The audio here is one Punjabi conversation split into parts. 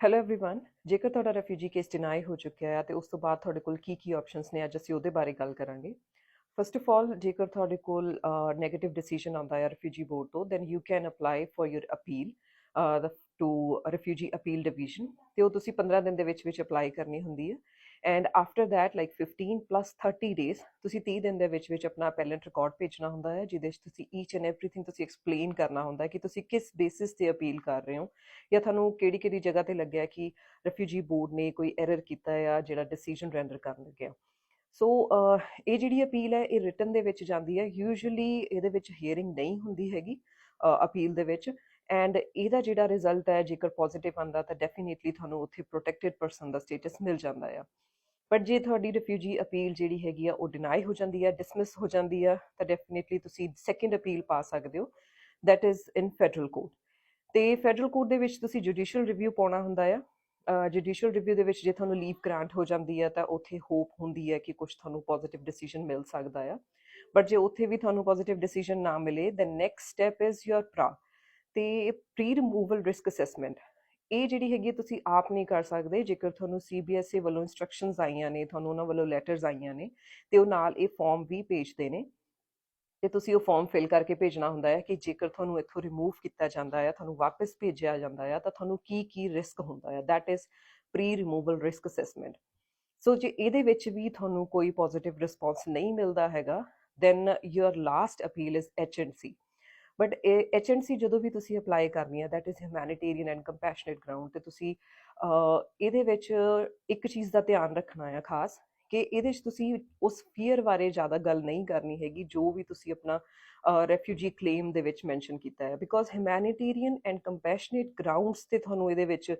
ਹੈਲੋ एवरीवन ਜੇਕਰ ਤੁਹਾਡਾ ਰੈਫਿਊਜੀ ਕੇਸ ਡਿਨਾਈ ਹੋ ਚੁੱਕਿਆ ਹੈ ਤੇ ਉਸ ਤੋਂ ਬਾਅਦ ਤੁਹਾਡੇ ਕੋਲ ਕੀ ਕੀ ਆਪਸ਼ਨਸ ਨੇ, ਅੱਜ ਅਸੀਂ ਉਹਦੇ ਬਾਰੇ ਗੱਲ ਕਰਾਂਗੇ। ਫਸਟ ਆਫ ਆਲ ਜੇਕਰ ਤੁਹਾਡੇ ਕੋਲ ਨੈਗੇਟਿਵ ਡਿਸੀਜਨ ਆਉਂਦਾ ਹੈ ਰੈਫਿਊਜੀ ਬੋਰਡ ਤੋਂ then you can apply for your appeal to refugee appeal division ਤੇ ਉਹ ਤੁਸੀਂ 15 ਦਿਨ ਦੇ ਵਿੱਚ ਵਿੱਚ ਅਪਲਾਈ ਕਰਨੀ ਹੁੰਦੀ ਹੈ। And after that like 15 plus 30 days ਤੁਸੀਂ 30 ਦਿਨ ਦੇ ਵਿੱਚ ਵਿੱਚ ਆਪਣਾ ਅਪੈਲੈਂਟ ਰਿਕਾਰਡ ਭੇਜਣਾ ਹੁੰਦਾ ਹੈ, ਜਿਹਦੇ ਵਿੱਚ ਤੁਸੀਂ ਈਚ ਐਂਡ ਐਵਰੀਥਿੰਗ ਤੁਸੀਂ ਐਕਸਪਲੇਨ ਕਰਨਾ ਹੁੰਦਾ ਹੈ ਕਿ ਤੁਸੀਂ ਕਿਸ ਬੇਸਿਸ ਤੇ ਅਪੀਲ ਕਰ ਰਹੇ ਹੋ ਜਾਂ ਤੁਹਾਨੂੰ ਕਿਹੜੀ ਕਿਹੜੀ ਜਗ੍ਹਾ ਤੇ ਲੱਗਿਆ ਕਿ ਰੈਫਿਊਜੀ ਬੋਰਡ ਨੇ ਕੋਈ ਐਰਰ ਕੀਤਾ ਜਾਂ ਜਿਹੜਾ ਡਿਸੀਜਨ ਰੈਂਡਰ ਕਰਨ ਲੱਗਿਆ ਸੋ ਇਹ ਜਿਹੜੀ ਅਪੀਲ ਹੈ, ਇਹ ਰਿਟਨ ਦੇ ਵਿੱਚ ਜਾਂਦੀ ਹੈ। ਯੂਜੂਅਲੀ ਇਹਦੇ ਵਿੱਚ ਹੀਅਰਿੰਗ ਨਹੀਂ ਹੁੰਦੀ ਹੈਗੀ ਅਪੀਲ ਦੇ ਵਿੱਚ। ਐਂਡ ਇਹਦਾ ਜਿਹੜਾ ਰਿਜ਼ਲਟ ਹੈ, ਜੇਕਰ ਪੋਜ਼ਿਟਿਵ ਆਂਦਾ ਤਾਂ ਡੈਫੀਨਿਟਲੀ ਤੁਹਾਨੂੰ ਉੱਥੇ ਪ੍ਰੋਟੈਕਟਿਡ ਪਰਸਨ ਦਾ ਸਟੇਟਸ ਮਿਲ ਜਾਂਦਾ ਆ। ਬਟ ਜੇ ਤੁਹਾਡੀ ਰਿਫਿਊਜੀ ਅਪੀਲ ਜਿਹੜੀ ਹੈਗੀ ਆ, ਉਹ ਡਿਨਾਈ ਹੋ ਜਾਂਦੀ ਆ ਡਿਸਮਿਸ ਹੋ ਜਾਂਦੀ ਆ, ਤਾਂ ਡੈਫੀਨਿਟਲੀ ਤੁਸੀਂ ਸੈਕੰਡ ਅਪੀਲ ਪਾ ਸਕਦੇ ਹੋ। That is in federal court ਤੇ ਫੈਡਰਲ ਕੋਰਟ ਦੇ ਵਿੱਚ ਤੁਸੀਂ ਜੁਡੀਸ਼ੀਅਲ ਰਿਵਿਊ ਪਾਉਣਾ ਹੁੰਦਾ ਆ। ਜੁਡੀਸ਼ੀਅਲ ਰਿਵਿਊ ਦੇ ਵਿੱਚ ਜੇ ਤੁਹਾਨੂੰ ਲੀਵ ਗ੍ਰਾਂਟ ਹੋ ਜਾਂਦੀ ਆ, ਤਾਂ ਉੱਥੇ ਹੋਪ ਹੁੰਦੀ ਹੈ ਕਿ ਕੁਝ ਤੁਹਾਨੂੰ ਪੋਜ਼ਿਟਿਵ ਡਿਸੀਜਨ ਮਿਲ ਸਕਦਾ ਆ। ਬਟ ਜੇ ਉੱਥੇ ਵੀ ਤੁਹਾਨੂੰ ਪੋਜ਼ਿਟਿਵ ਡਿਸੀਜਨ ਨਾ ਮਿਲੇ then next step is your ਪ੍ਰਾ ਤੇ ਪ੍ਰੀ ਰਿਮੂਵਲ ਰਿਸਕ ਅਸੈਸਮੈਂਟ ਇਹ ਜਿਹੜੀ ਹੈਗੀ ਤੁਸੀਂ ਆਪ ਨਹੀਂ ਕਰ ਸਕਦੇ, ਜੇਕਰ ਤੁਹਾਨੂੰ ਸੀਬੀਐਸਈ ਵੱਲੋਂ ਇਨਸਟਰਕਸ਼ਨਸ ਆਈਆਂ ਨੇ, ਤੁਹਾਨੂੰ ਉਹਨਾਂ ਵੱਲੋਂ ਲੈਟਰਸ ਆਈਆਂ ਨੇ, ਤੇ ਉਹ ਨਾਲ ਇਹ ਫਾਰਮ ਵੀ ਭੇਜਦੇ ਨੇ। ਤੇ ਤੁਸੀਂ ਉਹ ਫਾਰਮ ਫਿਲ ਕਰਕੇ ਭੇਜਣਾ ਹੁੰਦਾ ਹੈ ਕਿ ਜੇਕਰ ਤੁਹਾਨੂੰ ਇੱਥੋਂ ਰਿਮੂਵ ਕੀਤਾ ਜਾਂਦਾ ਹੈ, ਤੁਹਾਨੂੰ ਵਾਪਸ ਭੇਜਿਆ ਜਾਂਦਾ ਹੈ, ਤਾਂ ਤੁਹਾਨੂੰ ਕੀ ਕੀ ਰਿਸਕ ਹੁੰਦਾ ਹੈ? That is pre removal risk assessment so ਜੇ ਇਹਦੇ ਵਿੱਚ ਵੀ ਤੁਹਾਨੂੰ ਕੋਈ ਪੋਜ਼ਿਟਿਵ ਰਿਸਪੌਂਸ ਨਹੀਂ ਮਿਲਦਾ ਹੈਗਾ then your last appeal is H and C but H and C ਜਦੋਂ ਵੀ ਤੁਸੀਂ ਅਪਲਾਈ ਕਰਨੀ ਹੈ that is humanitarian and compassionate ground ਤੇ ਤੁਸੀਂ ਇਹਦੇ ਵਿੱਚ ਇੱਕ ਚੀਜ਼ ਦਾ ਧਿਆਨ ਰੱਖਣਾ ਹੈ ਖਾਸ। ਕਿ ਇਹਦੇ 'ਚ ਤੁਸੀਂ ਉਸ ਫੀਅਰ ਬਾਰੇ ਜ਼ਿਆਦਾ ਗੱਲ ਨਹੀਂ ਕਰਨੀ ਹੈਗੀ, ਜੋ ਵੀ ਤੁਸੀਂ ਆਪਣਾ ਰੈਫਿਊਜੀ ਕਲੇਮ ਦੇ ਵਿੱਚ ਮੈਂਸ਼ਨ ਕੀਤਾ ਹੈ। Because humanitarian and compassionate grounds ਤੇ ਤੁਹਾਨੂੰ ਇਹਦੇ ਵਿੱਚ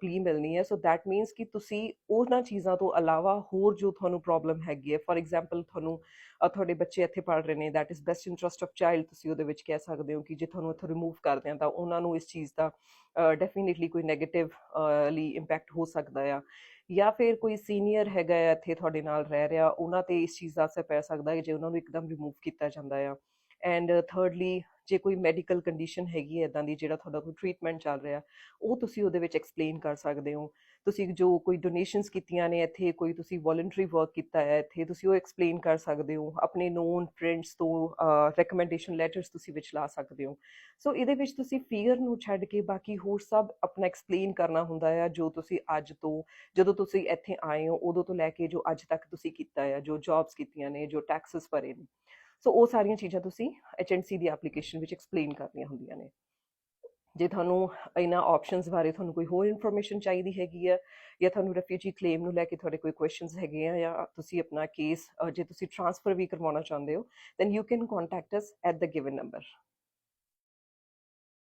ਪਲੀ ਮਿਲਣੀ ਹੈ। ਸੋ ਥੈਟ ਮੀਨਸ ਕਿ ਤੁਸੀਂ ਉਹਨਾਂ ਚੀਜ਼ਾਂ ਤੋਂ ਇਲਾਵਾ ਹੋਰ ਜੋ ਤੁਹਾਨੂੰ ਪ੍ਰੋਬਲਮ ਹੈਗੀ ਹੈ ਫੋਰ ਐਗਜ਼ਾਮਪਲ ਤੁਹਾਨੂੰ ਤੁਹਾਡੇ ਬੱਚੇ ਇੱਥੇ ਪੜ ਰਹੇ ਨੇ that is best interest of child ਤੁਸੀਂ ਉਹਦੇ ਵਿੱਚ ਕਹਿ ਸਕਦੇ ਹੋ ਕਿ ਜੇ ਤੁਹਾਨੂੰ ਇੱਥੋਂ ਰਿਮੂਵ ਕਰਦੇ ਆ ਤਾਂ ਉਹਨਾਂ ਨੂੰ ਇਸ ਚੀਜ਼ ਦਾ ਡੈਫੀਨਿਟਲੀ ਕੋਈ 네ਗੇਟਿਵ ਲੀ ਇੰਪੈਕਟ ਹੋ ਸਕਦਾ ਆ। ਜਾਂ ਫਿਰ ਕੋਈ ਸੀਨੀਅਰ ਹੈਗਾ ਇੱਥੇ ਤੁਹਾਡੇ ਨਾਲ ਰਹਿ ਰਿਹਾ, ਉਹਨਾਂ ਤੇ ਇਸ ਚੀਜ਼ ਦਾ ਅਸਰ ਪੈ ਸਕਦਾ ਹੈ, ਜੇ ਉਹਨਾਂ ਨੂੰ ਇੱਕਦਮ ਰਿਮੂਵ ਕੀਤਾ ਜਾਂਦਾ ਆ। ਐਂਡ ਥਰਡਲੀ uh, ਜੇ ਕੋਈ ਮੈਡੀਕਲ ਕੰਡੀਸ਼ਨ ਹੈਗੀ ਹੈ ਇਦਾਂ ਦੀ ਜਿਹੜਾ ਤੁਹਾਡਾ ਕੋਈ ਟ੍ਰੀਟਮੈਂਟ ਚੱਲ ਰਿਹਾ, ਉਹ ਤੁਸੀਂ ਉਹਦੇ ਵਿੱਚ ਐਕਸਪਲੇਨ ਕਰ ਸਕਦੇ ਹੋ। ਤੁਸੀਂ ਜੋ ਕੋਈ ਡੋਨੇਸ਼ਨਸ ਕੀਤੀਆਂ ਨੇ, ਇੱਥੇ ਕੋਈ ਤੁਸੀਂ ਵੋਲੰਟਰੀ ਵਰਕ ਕੀਤਾ ਹੈ, ਇੱਥੇ ਤੁਸੀਂ ਉਹ ਐਕਸਪਲੇਨ ਕਰ ਸਕਦੇ ਹੋ। ਆਪਣੇ ਨੋਨ ਫਰੈਂਡਸ ਤੋਂ ਰეკਮੈਂਡੇਸ਼ਨ ਲੈਟਰਸ ਤੁਸੀਂ ਵਿੱਚ ਲਾ ਸਕਦੇ ਹੋ। ਸੋ ਇਹਦੇ ਵਿੱਚ ਤੁਸੀਂ ਫੀਅਰ ਨੂੰ ਛੱਡ ਕੇ ਬਾਕੀ ਹੋਰ ਸਭ ਆਪਣਾ ਐਕਸਪਲੇਨ ਕਰਨਾ ਹੁੰਦਾ ਹੈ ਜੋ ਤੁਸੀਂ ਅੱਜ ਤੋਂ, ਜਦੋਂ ਤੁਸੀਂ ਇੱਥੇ ਆਏ ਹੋ, ਉਦੋਂ ਤੋਂ ਲੈ ਕੇ ਜੋ ਅੱਜ ਤੱਕ ਤੁਸੀਂ ਕੀਤਾ ਹੈ ਜੋ ਜੌਬਸ ਕੀਤੀਆਂ ਨੇ, ਜੋ ਟੈਕਸਸ ਭਰੇ ਨੇ। ਸੋ ਉਹ ਸਾਰੀਆਂ ਚੀਜ਼ਾਂ ਤੁਸੀਂ ਐਚਐਨਸੀ ਦੀ ਐਪਲੀਕੇਸ਼ਨ ਵਿੱਚ ਐਕਸਪਲੇਨ ਕਰਨੀਆਂ ਹੁੰਦੀਆਂ ਨੇ। ਜੇ ਤੁਹਾਨੂੰ ਇਹਨਾਂ ਆਪਸ਼ਨਸ ਬਾਰੇ ਤੁਹਾਨੂੰ ਕੋਈ ਹੋਰ ਇਨਫੋਰਮੇਸ਼ਨ ਚਾਹੀਦੀ ਹੈਗੀ ਹੈ ਜਾਂ ਤੁਹਾਨੂੰ ਰੈਫਿਊਜੀ ਕਲੇਮ ਨੂੰ ਲੈ ਕੇ ਤੁਹਾਡੇ ਕੋਈ ਕੁਐਸਚਨਸ ਹੈਗੇ ਆ, ਜਾਂ ਤੁਸੀਂ ਆਪਣਾ ਕੇਸ ਜੇ ਤੁਸੀਂ ਟ੍ਰਾਂਸਫਰ ਵੀ ਕਰਵਾਉਣਾ ਚਾਹੁੰਦੇ ਹੋ then you can contact us at the given number